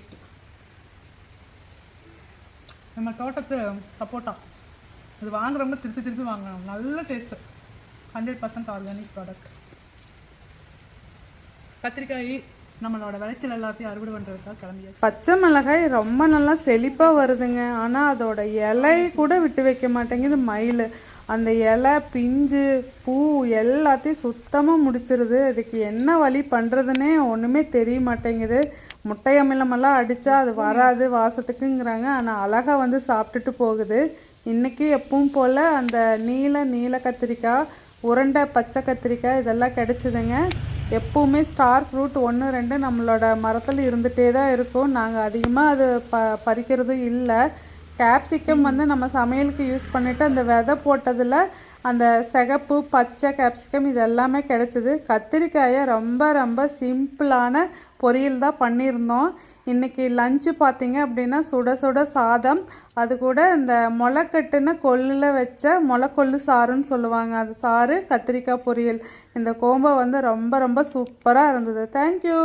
Taste நம்ம தோட்டத்து சப்போட்டா இது வாங்குறவங்க திருப்பி திருப்பி வாங்கணும். நல்ல taste hundred percent organic product கத்திரிக்காய் நம்மளோட விளைச்சல் எல்லாத்தையும் அறுவடை பண்ணுறதுக்காக கிளம்பியாச்சு. பச்சை மிளகாய் ரொம்ப நல்லா செழிப்பாக வருதுங்க. ஆனால் அதோட இலை கூட விட்டு வைக்க மாட்டேங்குது. மயில் அந்த இலை பிஞ்சு பூ எல்லாத்தையும் சுத்தமாக முடிச்சிருது. அதுக்கு என்ன வழி பண்ணுறதுன்னே ஒன்றுமே தெரிய மாட்டேங்குது. முட்டை அமிலமெல்லாம் அடித்தா அது வராது வாசத்துக்குங்கிறாங்க. ஆனால் அழகாக வந்து சாப்பிட்டுட்டு போகுது. இன்றைக்கி எப்பவும் போல் அந்த நீல நீல கத்திரிக்காய் உருண்டை பச்சை கத்திரிக்காய் இதெல்லாம் கிடச்சிதுங்க. எப்போவுமே ஸ்டார் ஃப்ரூட் ஒன்று ரெண்டு நம்மளோட மரத்தில் இருந்துகிட்டே தான் இருக்கும். நாங்கள் அதிகமாக அது ப பறிக்கிறதும் இல்லை. கேப்சிகம் வந்து நம்ம சமையலுக்கு யூஸ் பண்ணிவிட்டு அந்த விதை போட்டதில் அந்த சிகப்பு பச்சை கேப்சிகம் இது எல்லாமே கிடச்சிது. கத்திரிக்காயை ரொம்ப ரொம்ப சிம்பிளான பொரியல் தான் பண்ணியிருந்தோம். இன்றைக்கி லஞ்சு பார்த்தீங்க அப்படின்னா சுட சுட சாதம். அது கூட இந்த முளைக்கட்டுன கொல்லில் வச்ச முளைக்கொல்லு சாறுன்னு சொல்லுவாங்க. அது சாறு கத்திரிக்காய் பொரியல். இந்த கோம்பை வந்து ரொம்ப ரொம்ப சூப்பராக இருந்தது. தேங்க்யூ